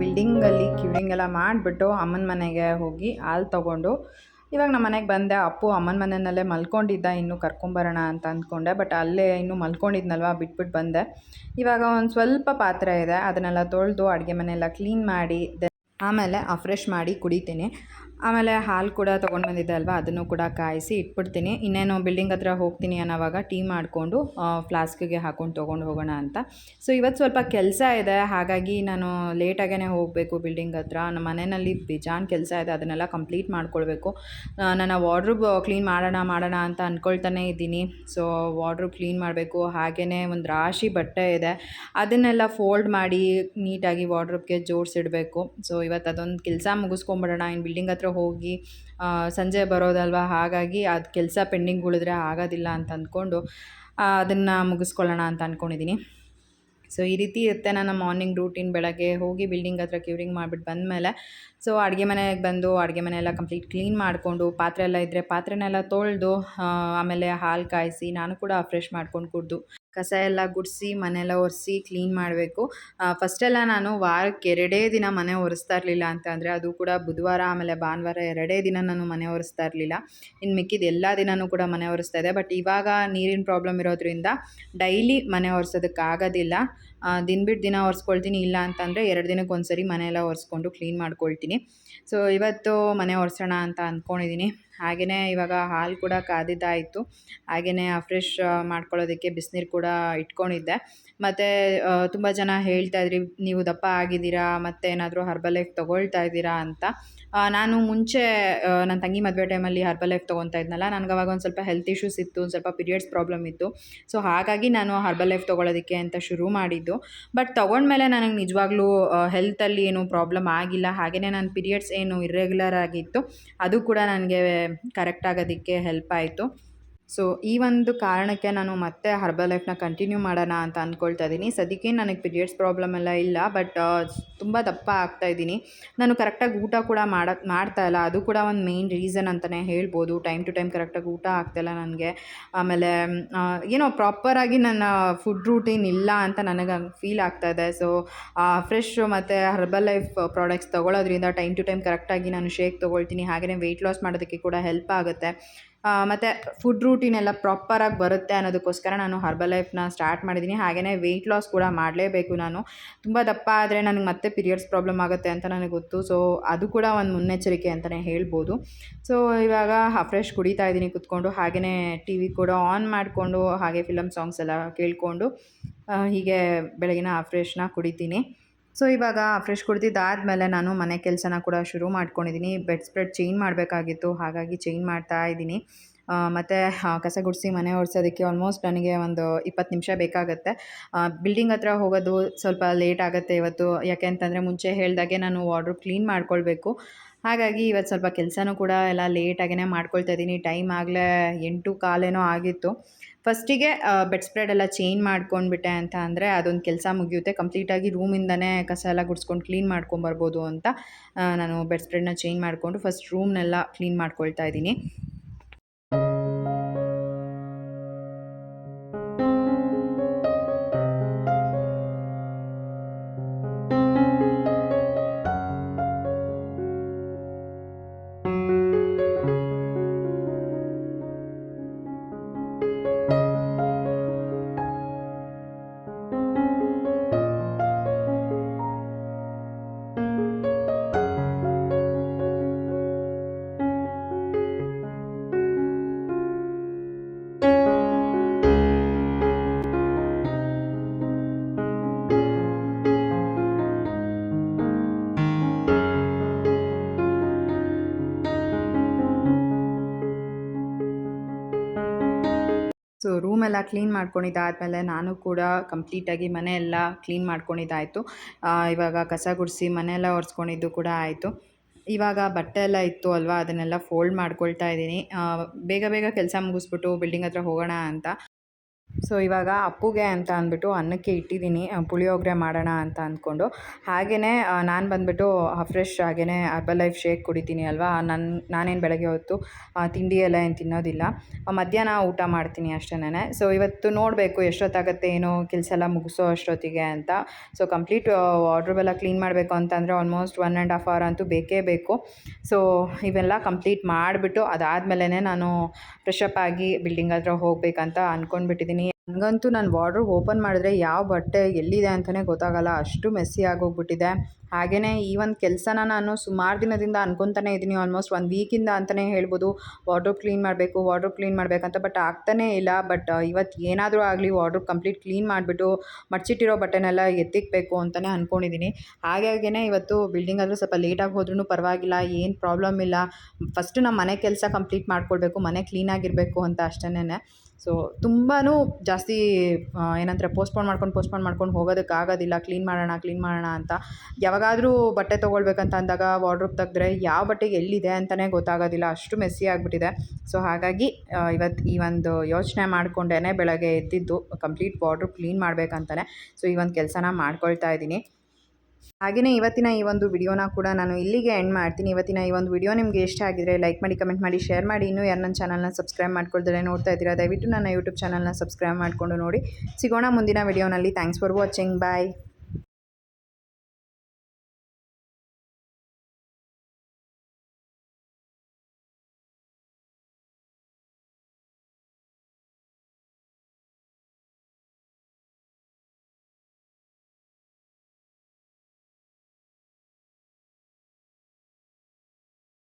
ಬಿಲ್ಡಿಂಗಲ್ಲಿ ಕ್ಯೂರಿಂಗ್ ಎಲ್ಲ ಮಾಡಿಬಿಟ್ಟು ಅಮ್ಮನ ಮನೆಗೆ ಹೋಗಿ ಹಾಲು ತೊಗೊಂಡು, ಇವಾಗ ನಮ್ಮ ಮನೆಗೆ ಬಂದೆ. ಅಪ್ಪು ಅಮ್ಮನ ಮನೆಯಲ್ಲೇ ಮಲ್ಕೊಂಡಿದ್ದ, ಇನ್ನೂ ಕರ್ಕೊಂಬರೋಣ ಅಂತ ಅಂದ್ಕೊಂಡೆ. ಬಟ್ ಅಲ್ಲೇ ಇನ್ನೂ ಮಲ್ಕೊಂಡಿದ್ನಲ್ವ, ಬಿಟ್ಬಿಟ್ಟು ಬಂದೆ. ಇವಾಗ ಒಂದು ಸ್ವಲ್ಪ ಪಾತ್ರೆ ಇದೆ, ಅದನ್ನೆಲ್ಲ ತೊಳೆದು ಅಡುಗೆ ಮನೆಯೆಲ್ಲ ಕ್ಲೀನ್ ಮಾಡಿ ಆಮೇಲೆ ಫ್ರೆಶ್ ಮಾಡಿ ಕುಡಿತೀನಿ. ಆಮೇಲೆ ಹಾಲು ಕೂಡ ತೊಗೊಂಡು ಬಂದಿದ್ದೆ ಅಲ್ವಾ? ಅದನ್ನು ಕೂಡ ಕಾಯಿಸಿ ಇಟ್ಬಿಡ್ತೀನಿ. ಇನ್ನೇನು ಬಿಲ್ಡಿಂಗ್ ಹತ್ರ ಹೋಗ್ತೀನಿ ಅನ್ನೋವಾಗ ಟೀ ಮಾಡಿಕೊಂಡು ಫ್ಲಾಸ್ಕಿಗೆ ಹಾಕೊಂಡು ತೊಗೊಂಡು ಹೋಗೋಣ ಅಂತ. ಸೊ ಇವತ್ತು ಸ್ವಲ್ಪ ಕೆಲಸ ಇದೆ. ಹಾಗಾಗಿ ನಾನು ಲೇಟಾಗೇ ಹೋಗಬೇಕು ಬಿಲ್ಡಿಂಗ್ ಹತ್ರ. ನಮ್ಮ ಮನೆಯಲ್ಲಿ ಬಿಜಾನ್ ಕೆಲಸ ಇದೆ. ಅದನ್ನೆಲ್ಲ ಕಂಪ್ಲೀಟ್ ಮಾಡ್ಕೊಳ್ಬೇಕು. ನನ್ನ ವಾರ್ಡ್ರೂಬ್ ಕ್ಲೀನ್ ಮಾಡೋಣ ಮಾಡೋಣ ಅಂತ ಅಂದ್ಕೊಳ್ತಾನೆ ಇದ್ದೀನಿ. ಸೊ ವಾರ್ಡ್ರೂಬ್ ಕ್ಲೀನ್ ಮಾಡಬೇಕು. ಹಾಗೇ ಒಂದು ರಾಶಿ ಬಟ್ಟೆ ಇದೆ. ಅದನ್ನೆಲ್ಲ ಫೋಲ್ಡ್ ಮಾಡಿ ನೀಟಾಗಿ ವಾರ್ಡ್ರೂಬ್ಗೆ ಜೋಡಿಸಿಡಬೇಕು. ಸೊ ಇವತ್ತು ಅದೊಂದು ಕೆಲಸ ಮುಗಿಸ್ಕೊಂಬಿಡೋಣ ಇನ್ನು ಬಿಲ್ಡಿಂಗ್ ಹತ್ರ ಹೋಗಿ ಸಂಜೆ ಬರೋದಲ್ವ? ಹಾಗಾಗಿ ಅದು ಕೆಲಸ ಪೆಂಡಿಂಗ್ ಉಳಿದ್ರೆ ಆಗೋದಿಲ್ಲ ಅಂತ ಅಂದ್ಕೊಂಡು ಅದನ್ನು ಮುಗಿಸ್ಕೊಳ್ಳೋಣ ಅಂತ ಅಂದ್ಕೊಂಡಿದ್ದೀನಿ ಸೊ ಈ ರೀತಿ ಇರುತ್ತೆ ನನ್ನ ಮಾರ್ನಿಂಗ್ ರೂಟೀನ್ ಬೆಳಗ್ಗೆ ಹೋಗಿ ಬಿಲ್ಡಿಂಗ್ ಹತ್ರ ಕ್ಯೂರಿಂಗ್ ಮಾಡಿಬಿಟ್ಟು ಬಂದಮೇಲೆ ಸೊ ಅಡುಗೆ ಮನೆಗೆ ಬಂದು ಅಡುಗೆ ಮನೆ ಎಲ್ಲ ಕಂಪ್ಲೀಟ್ ಕ್ಲೀನ್ ಮಾಡಿಕೊಂಡು, ಪಾತ್ರೆ ಎಲ್ಲ ಇದ್ದರೆ ಪಾತ್ರೆನೆಲ್ಲ ತೊಳೆದು ಆಮೇಲೆ ಹಾಲು ಕಾಯಿಸಿ ನಾನು ಕೂಡ ಫ್ರೆಶ್ ಮಾಡ್ಕೊಂಡು ಕುಡಿದು. ಕಸ ಎಲ್ಲ ಗುಡಿಸಿ, ಮನೆಯೆಲ್ಲ ಒರೆಸಿ ಕ್ಲೀನ್ ಮಾಡಬೇಕು. ಫಸ್ಟೆಲ್ಲ ನಾನು ವಾರಕ್ಕೆ ಎರಡೇ ದಿನ ಮನೆ ಒರೆಸ್ತಾ ಇರಲಿಲ್ಲ ಅಂತ ಅಂದರೆ ಅದು ಕೂಡ ಬುಧವಾರ, ಆಮೇಲೆ ಭಾನುವಾರ ಎರಡೇ ದಿನ ನಾನು ಮನೆ ಒರೆಸ್ತಾ ಇರಲಿಲ್ಲ. ಇನ್ನು ಮಿಕ್ಕಿದ ಎಲ್ಲ ದಿನವೂ ಕೂಡ ಮನೆ ಒರೆಸ್ತಾ ಇದೆ. ಬಟ್ ಇವಾಗ ನೀರಿನ ಪ್ರಾಬ್ಲಮ್ ಇರೋದ್ರಿಂದ ಡೈಲಿ ಮನೆ ಒರೆಸೋದಕ್ಕಾಗೋದಿಲ್ಲ. ದಿನ ಬಿಟ್ಟು ದಿನ ಒರೆಸ್ಕೊಳ್ತೀನಿ, ಇಲ್ಲ ಅಂತಂದರೆ ಎರಡು ದಿನಕ್ಕೆ ಒಂದು ಸರಿ ಮನೆಯೆಲ್ಲ ಒರೆಸ್ಕೊಂಡು ಕ್ಲೀನ್ ಮಾಡ್ಕೊಳ್ತೀನಿ. ಸೊ ಇವತ್ತು ಮನೆ ಒರೆಸೋಣ ಅಂತ ಅಂದ್ಕೊಂಡಿದ್ದೀನಿ ಹಾಗೆಯೇ ಇವಾಗ ಹಾಲು ಕೂಡ ಕಾದಿದ್ದಾಯಿತು. ಹಾಗೆಯೇ ಫ್ರೆಶ್ ಮಾಡ್ಕೊಳ್ಳೋದಕ್ಕೆ ಬಿಸಿನೀರು ಕೂಡ ಇಟ್ಕೊಂಡಿದ್ದೆ. ಮತ್ತು ತುಂಬ ಜನ ಹೇಳ್ತಾ ಇದ್ರಿ, ನೀವು ದಪ್ಪ ಆಗಿದ್ದೀರಾ ಮತ್ತು ಏನಾದರೂ ಹರ್ಬಲ್ ಲೈಫ್ ತೊಗೊಳ್ತಾ ಇದ್ದೀರಾ ಅಂತ. ನಾನು ಮುಂಚೆ ನನ್ನ ತಂಗಿ ಮದುವೆ ಟೈಮಲ್ಲಿ ಹರ್ಬಲ್ ಲೈಫ್ ತೊಗೊತಾ ಇದ್ನಲ್ಲ, ನನಗೆ ಅವಾಗ ಒಂದು ಸ್ವಲ್ಪ ಹೆಲ್ತ್ ಇಶ್ಯೂಸ್ ಇತ್ತು, ಒಂದು ಸ್ವಲ್ಪ ಪೀರಿಯಡ್ಸ್ ಪ್ರಾಬ್ಲಮ್ ಇತ್ತು. ಸೊ ಹಾಗಾಗಿ ನಾನು ಹರ್ಬಲ್ ಲೈಫ್ ತೊಗೊಳೋದಕ್ಕೆ ಅಂತ ಶುರು ಮಾಡಿದ್ದು. ಬಟ್ ತೊಗೊಂಡ್ಮೇಲೆ ನನಗೆ ನಿಜವಾಗ್ಲೂ ಹೆಲ್ತಲ್ಲಿ ಏನು ಪ್ರಾಬ್ಲಮ್ ಆಗಿಲ್ಲ. ಹಾಗೆಯೇ ನನ್ನ ಪೀರಿಯಡ್ಸ್ ಏನು ಇರ್ರೆಗ್ಯುಲರ್ ಆಗಿತ್ತು. ಅದು ಕೂಡ ನನಗೆ ಕರೆಕ್ಟ್ ಆಗೋದಕ್ಕೆ ಹೆಲ್ಪ್ ಆಯಿತು. ಸೊ ಈ ಒಂದು ಕಾರಣಕ್ಕೆ ನಾನು ಮತ್ತೆ ಹರ್ಬಲ್ ಲೈಫ್ನ ಕಂಟಿನ್ಯೂ ಮಾಡೋಣ ಅಂತ ಅಂದ್ಕೊಳ್ತಾ ಇದ್ದೀನಿ. ಸದ್ಯಕ್ಕೆ ನನಗೆ ಪೀರಿಯಡ್ಸ್ ಪ್ರಾಬ್ಲಮ್ ಎಲ್ಲ ಇಲ್ಲ ಬಟ್ ತುಂಬ ದಪ್ಪ ಆಗ್ತಾ ಇದ್ದೀನಿ. ನಾನು ಕರೆಕ್ಟಾಗಿ ಊಟ ಕೂಡ ಮಾಡೋಕ್ಕೆ ಮಾಡ್ತಾ ಇಲ್ಲ. ಅದು ಕೂಡ ಒಂದು ಮೇಯ್ನ್ ರೀಸನ್ ಅಂತಲೇ ಹೇಳ್ಬೋದು. ಟೈಮ್ ಟು ಟೈಮ್ ಕರೆಕ್ಟಾಗಿ ಊಟ ಆಗ್ತಾಯಿಲ್ಲ ನನಗೆ. ಆಮೇಲೆ ಏನೋ ಪ್ರಾಪರಾಗಿ ನನ್ನ ಫುಡ್ ರೂಟೀನ್ ಇಲ್ಲ ಅಂತ ನನಗೆ ಫೀಲ್ ಆಗ್ತಾ ಇದೆ. ಸೊ ಫ್ರೆಶ್ ಮತ್ತು ಹರ್ಬಲ್ ಲೈಫ್ ಪ್ರಾಡಕ್ಟ್ಸ್ ತೊಗೊಳೋದ್ರಿಂದ ಟೈಮ್ ಟು ಟೈಮ್ ಕರೆಕ್ಟಾಗಿ ನಾನು ಶೇಕ್ ತೊಗೊಳ್ತೀನಿ. ಹಾಗೆಯೇ ವೆಯ್ಟ್ ಲಾಸ್ ಮಾಡೋದಕ್ಕೆ ಕೂಡ ಹೆಲ್ಪ್ ಆಗುತ್ತೆ. ಮತ್ತು ಫುಡ್ ರೂಟೀನ್ ಎಲ್ಲ ಪ್ರಾಪರಾಗಿ ಬರುತ್ತೆ ಅನ್ನೋದಕ್ಕೋಸ್ಕರ ನಾನು ಹರ್ಬಲ್ ಲೈಫ್ನ ಸ್ಟಾರ್ಟ್ ಮಾಡಿದ್ದೀನಿ. ಹಾಗೆಯೇ ವೆಯ್ಟ್ ಲಾಸ್ ಕೂಡ ಮಾಡಲೇಬೇಕು ನಾನು. ತುಂಬ ದಪ್ಪ ಆದರೆ ನನಗೆ ಮತ್ತೆ ಪೀರಿಯಡ್ಸ್ ಪ್ರಾಬ್ಲಮ್ ಆಗುತ್ತೆ ಅಂತ ನನಗೆ ಗೊತ್ತು. ಸೊ ಅದು ಕೂಡ ಒಂದು ಮುನ್ನೆಚ್ಚರಿಕೆ ಅಂತಲೇ ಹೇಳ್ಬೋದು. ಸೊ ಇವಾಗ ಫ್ರೆಶ್ ಕುಡಿತಾ ಇದ್ದೀನಿ ಕುತ್ಕೊಂಡು. ಹಾಗೆಯೇ ಟಿ ವಿ ಕೂಡ ಆನ್ ಮಾಡಿಕೊಂಡು, ಹಾಗೆ ಫಿಲಮ್ ಸಾಂಗ್ಸ್ ಎಲ್ಲ ಕೇಳಿಕೊಂಡು ಹೀಗೆ ಬೆಳಗಿನ ಫ್ರೆಶ್ನ ಕುಡಿತೀನಿ. ಸೊ, ಇವಾಗ ಫ್ರೆಶ್ ಕುಡ್ದಿದ್ದಾದಮೇಲೆ ನಾನು ಮನೆ ಕೆಲಸನ ಕೂಡ ಶುರು ಮಾಡ್ಕೊಂಡಿದ್ದೀನಿ. ಬೆಡ್ ಸ್ಪ್ರೆಡ್ ಚೇಂಜ್ ಮಾಡಬೇಕಾಗಿತ್ತು, ಹಾಗಾಗಿ ಚೇಂಜ್ ಮಾಡ್ತಾ ಇದ್ದೀನಿ. ಮತ್ತು ಕಸ ಗುಡಿಸಿ ಮನೆ ಒರೆಸೋದಕ್ಕೆ ಆಲ್ಮೋಸ್ಟ್ ನನಗೆ ಒಂದು ಇಪ್ಪತ್ತು ನಿಮಿಷ ಬೇಕಾಗುತ್ತೆ. ಬಿಲ್ಡಿಂಗ್ ಹತ್ರ ಹೋಗೋದು ಸ್ವಲ್ಪ ಲೇಟ್ ಆಗುತ್ತೆ ಇವತ್ತು. ಯಾಕೆ ಅಂತಂದರೆ ಮುಂಚೆ ಹೇಳಿದಾಗೆ ನಾನು ವಾರ್ಡ್ರೋಬ್ ಕ್ಲೀನ್ ಮಾಡ್ಕೊಳ್ಬೇಕು. ಹಾಗಾಗಿ ಇವತ್ತು ಸ್ವಲ್ಪ ಕೆಲಸನೂ ಕೂಡ ಎಲ್ಲ ಲೇಟಾಗೇ ಮಾಡ್ಕೊಳ್ತಾ ಇದ್ದೀನಿ. ಟೈಮ್ ಆಗಲೇ ಎಂಟು, ಕಾಲೇನೋ ಆಗಿತ್ತು. ಫಸ್ಟಿಗೆ ಬೆಡ್ ಸ್ಪ್ರೆಡ್ ಎಲ್ಲ ಚೇಂಜ್ ಮಾಡ್ಕೊಂಡ್ಬಿಟ್ಟೆ ಅಂತ ಅಂದರೆ ಅದೊಂದು ಕೆಲಸ ಮುಗಿಯುತ್ತೆ. ಕಂಪ್ಲೀಟಾಗಿ ರೂಮಿಂದನೇ ಕಸ ಎಲ್ಲ ಗುಡಿಸ್ಕೊಂಡು ಕ್ಲೀನ್ ಮಾಡ್ಕೊಂಬರ್ಬೋದು ಅಂತ ನಾನು ಬೆಡ್ ಸ್ಪ್ರೆಡ್ನ ಚೇಂಜ್ ಮಾಡಿಕೊಂಡು ಫಸ್ಟ್ ರೂಮ್ನೆಲ್ಲ ಕ್ಲೀನ್ ಮಾಡ್ಕೊಳ್ತಾ ಇದ್ದೀನಿ. ಕ್ಲೀನ್ ಮಾಡ್ಕೊಂಡಿದ್ದಾದಮೇಲೆ ನಾನು ಕೂಡ ಕಂಪ್ಲೀಟಾಗಿ ಮನೆ ಎಲ್ಲ ಕ್ಲೀನ್ ಮಾಡ್ಕೊಂಡಿದ್ದಾಯಿತು. ಇವಾಗ ಕಸ ಗುಡಿಸಿ ಮನೆಯೆಲ್ಲ ಒರೆಸ್ಕೊಂಡಿದ್ದು ಕೂಡ ಆಯಿತು. ಇವಾಗ ಬಟ್ಟೆ ಎಲ್ಲ ಇತ್ತು ಅಲ್ವಾ, ಅದನ್ನೆಲ್ಲ ಫೋಲ್ಡ್ ಮಾಡ್ಕೊಳ್ತಾ ಇದ್ದೀನಿ. ಬೇಗ ಬೇಗ ಕೆಲಸ ಮುಗಿಸ್ಬಿಟ್ಟು ಬಿಲ್ಡಿಂಗ್ ಹತ್ರ ಹೋಗೋಣ ಅಂತ. ಸೊ ಇವಾಗ ಅಪ್ಪುಗೆ ಅಂತ ಅಂದ್ಬಿಟ್ಟು ಅನ್ನಕ್ಕೆ ಇಟ್ಟಿದ್ದೀನಿ ಪುಳಿಯೋಗರೆ ಮಾಡೋಣ ಅಂತ ಅಂದ್ಕೊಂಡು. ಹಾಗೆಯೇ ನಾನು ಬಂದುಬಿಟ್ಟು ಫ್ರೆಶ್ ಹಾಗೆಯೇ ಅರ್ಬಲ್ ಲೈಫ್ ಶೇಕ್ ಕುಡಿತೀನಿ ಅಲ್ವಾ? ನನ್ನ ನಾನೇನು ಬೆಳಗ್ಗೆ ಹೊತ್ತು ತಿಂಡಿ ಎಲ್ಲ ಏನು ತಿನ್ನೋದಿಲ್ಲ. ಮಧ್ಯಾಹ್ನ ಊಟ ಮಾಡ್ತೀನಿ ಅಷ್ಟೇನೆ. ಸೊ ಇವತ್ತು ನೋಡಬೇಕು ಎಷ್ಟೊತ್ತಾಗತ್ತೆ, ಏನೋ ಕೆಲಸ ಎಲ್ಲ ಮುಗಿಸೋ ಅಷ್ಟೊತ್ತಿಗೆ ಅಂತ. ಸೊ ಕಂಪ್ಲೀಟ್ ವಾರ್ಡ್ರೋಬ್ ಕ್ಲೀನ್ ಮಾಡಬೇಕು ಅಂತಂದರೆ almost one and half hour ಅಂತೂ ಬೇಕೇ ಬೇಕು. ಸೊ ಇವೆಲ್ಲ ಕಂಪ್ಲೀಟ್ ಮಾಡಿಬಿಟ್ಟು ಅದಾದಮೇಲೆ ನಾನು ಫ್ರೆಶಪ್ ಆಗಿ ಬಿಲ್ಡಿಂಗ್ ಹತ್ರ ಹೋಗಬೇಕಂತ ಅಂದ್ಕೊಂಡ್ಬಿಟ್ಟಿದ್ದೀನಿ ನನಗಂತೂ ನಾನು ವಾರ್ಡ್ರೋಬ್ ಓಪನ್ ಮಾಡಿದ್ರೆ ಯಾವ ಬಟ್ಟೆ ಎಲ್ಲಿದೆ ಅಂತಲೇ ಗೊತ್ತಾಗಲ್ಲ. ಅಷ್ಟು ಮೆಸ್ಸಿ ಆಗೋಗ್ಬಿಟ್ಟಿದೆ. ಹಾಗೆಯೇ ಈ ಒಂದು ಕೆಲಸನ ನಾನು ಸುಮಾರು ದಿನದಿಂದ ಅನ್ಕೊತಾನೆ ಇದ್ದೀನಿ. ಆಲ್ಮೋಸ್ಟ್ ಒಂದು ವೀಕಿಂದ ಅಂತಲೇ ಹೇಳ್ಬೋದು. ವಾರ್ಡ್ರೋಬ್ ಕ್ಲೀನ್ ಮಾಡಬೇಕು ವಾರ್ಡ್ರೋಬ್ ಕ್ಲೀನ್ ಮಾಡಬೇಕಂತ ಬಟ್ ಆಗ್ತಾನೇ ಇಲ್ಲ. ಬಟ್ ಇವತ್ತು ಏನಾದರೂ ಆಗಲಿ ವಾರ್ಡ್ರೋಬ್ ಕಂಪ್ಲೀಟ್ ಕ್ಲೀನ್ ಮಾಡಿಬಿಟ್ಟು ಮಡ್ಚಿಟ್ಟಿರೋ ಬಟ್ಟೆನೆಲ್ಲ ಎತ್ತಿಕ್ಬೇಕು ಅಂತಲೇ ಅಂದ್ಕೊಂಡಿದ್ದೀನಿ ಹಾಗಾಗಿನೇ ಇವತ್ತು ಬಿಲ್ಡಿಂಗ್ ಆದರೂ ಸ್ವಲ್ಪ ಲೇಟಾಗಿ ಹೋದ್ರೂ ಪರವಾಗಿಲ್ಲ. ಏನು ಪ್ರಾಬ್ಲಮ್ ಇಲ್ಲ. ಫಸ್ಟು ನಮ್ಮ ಮನೆ ಕೆಲಸ ಕಂಪ್ಲೀಟ್ ಮಾಡ್ಕೊಳ್ಬೇಕು ಮನೆ ಕ್ಲೀನಾಗಿರಬೇಕು ಅಂತ ಅಷ್ಟೇನೆ ಸೊ ತುಂಬಾ ಜಾಸ್ತಿ ಏನಂತಾರೆ ಪೋಸ್ಟ್ಪೋನ್ ಮಾಡ್ಕೊಂಡು ಪೋಸ್ಟ್ಪೋನ್ ಮಾಡ್ಕೊಂಡು ಹೋಗೋದಕ್ಕೆ ಆಗೋದಿಲ್ಲ. ಕ್ಲೀನ್ ಮಾಡೋಣ ಕ್ಲೀನ್ ಮಾಡೋಣ ಅಂತ. ಯಾವಾಗಾದರೂ ಬಟ್ಟೆ ತೊಗೊಳ್ಬೇಕಂತ ಅಂದಾಗ ವಾರ್ಡ್ರೋಬ್ ತೆಗೆದ್ರೆ ಯಾವ ಬಟ್ಟೆಗೆ ಎಲ್ಲಿದೆ ಅಂತಲೇ ಗೊತ್ತಾಗೋದಿಲ್ಲ. ಅಷ್ಟು ಮೆಸ್ಸಿ ಆಗಿಬಿಟ್ಟಿದೆ. ಸೊ ಹಾಗಾಗಿ ಇವತ್ತು ಈ ಒಂದು ಯೋಚನೆ ಮಾಡಿಕೊಂಡೇ ಬೆಳಗ್ಗೆ ಎದ್ದಿದ್ದು ಕಂಪ್ಲೀಟ್ ವಾರ್ಡ್ರೋಬ್ ಕ್ಲೀನ್ ಮಾಡಬೇಕಂತಲೇ ಸೊ ಈ ಒಂದು ಕೆಲಸನ ಮಾಡ್ಕೊಳ್ತಾ ಇದ್ದೀನಿ. ಹಾಗೆಯೇ ಇವತ್ತಿನ ಈ ಒಂದು ವಿಡಿಯೋನ ಕೂಡ ನಾನು ಇಲ್ಲಿಗೆ ಎಂಡ್ ಮಾಡ್ತೀನಿ. ಇವತ್ತಿನ ಈ ಒಂದು ವಿಡಿಯೋ ನಿಮಗೆ ಇಷ್ಟ ಆಗಿದ್ರೆ ಲೈಕ್ ಮಾಡಿ ಕಮೆಂಟ್ ಮಾಡಿ ಶೇರ್ ಮಾಡಿ. ಇನ್ನೂ ಯಾರು ನನ್ನ ಚಾನಲ್ನ ಸಬ್ಸ್ಕ್ರೈಬ್ ಮಾಡ್ಕೊಳ್ತಾರೆ ನೋಡ್ತಾ ಇದ್ದೀರಾ, ದಯವಿಟ್ಟು ನನ್ನ ಯೂಟ್ಯೂಬ್ ಚಾನಲ್ನ ಸಬ್ಸ್ಕ್ರೈಬ್ ಮಾಡಿಕೊಂಡು ನೋಡಿ. ಸಿಗೋಣ ಮುಂದಿನ ವಿಡಿಯೋನಲ್ಲಿ. Thanks for watching bye